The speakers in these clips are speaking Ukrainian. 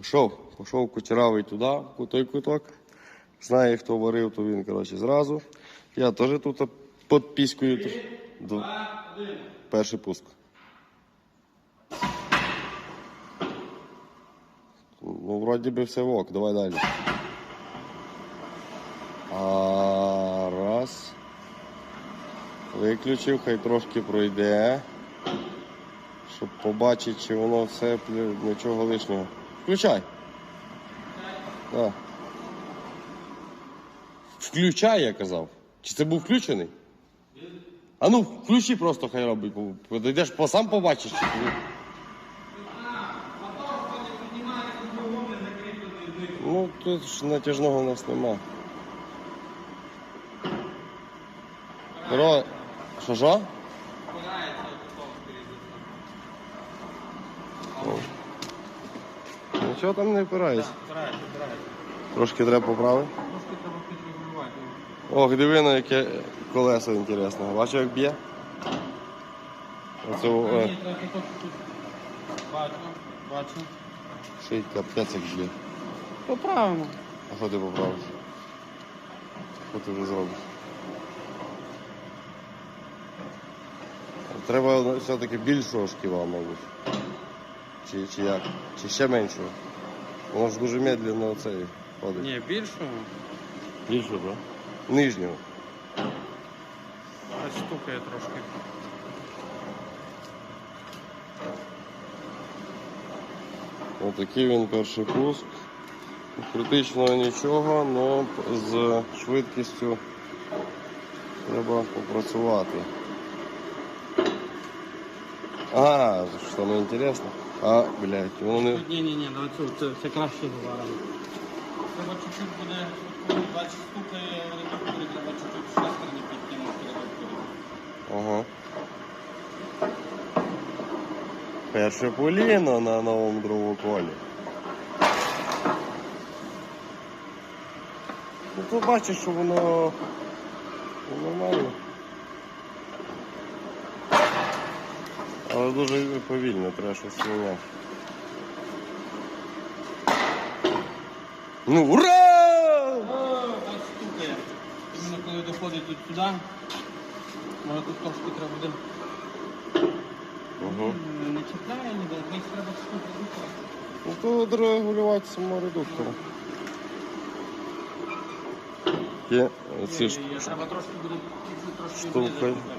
Пішов, пішов кучеравий туди, в той куток. Знає, хто варив, то він, коротше, зразу. Я теж тут під піською. Перший пуск. Ну, вроді би все ок, давай далі. А, раз. Виключив, хай трошки пройде. Щоб побачити, чи воно все нічого лишнього. Включай. Да. Включай, я казав. Чи це був включений? А ну, включи просто хай робить. Подійдеш, по сам побачиш. Чи... ні. Ну, тут ж натяжного у нас нема. Ро... Що що? Нічого там не впирається. Збирається, збирається. Трошки треба поправити. Трошки треба підрегулювати. Ох, диви на яке колесо інтересне. Бачиш, як б'є? Оце о, е, Ні, трохи тут, тут. Бачу, бачу. шить капець як б'є. Поправимо. А що ти поправиш? Що ти вже зробиш? Треба все-таки більшого шківа, мабуть. Чи, чи як? Чи ще меншого? Воно ж дуже медленно оцей ходить. Ні, більшого. Більшого, так? Нижнього. Ось стукає трошки. Отакий він перший пуск. Критично нічого, але з швидкістю треба попрацювати. А, що саме інтересно. А, блядь, воно не. Ні, ні, ні, оцю це, це краще говоримо. Треба чуть-чуть буде, 20 стукає редуктори, треба чуть-чуть шестерні підтягнути редуктори. Ага. Перше поліно на новому дровоколі. Ну то бачиш, що воно Але дуже повільно, треба щось міняти. Ну, ура! Ось стукає. Іменно коли доходить тут сюди, може тут трошки треба буде. Угу. Не чіпляє ніде, десь треба редуктора. Ну то дорегулювати самого редуктора. Є ці ж Є, є, Треба трошки буде чуть-чуть трошки штука- врізати.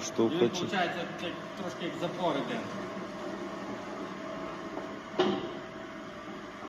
Штука Він, чи- виходить, трошки як запори.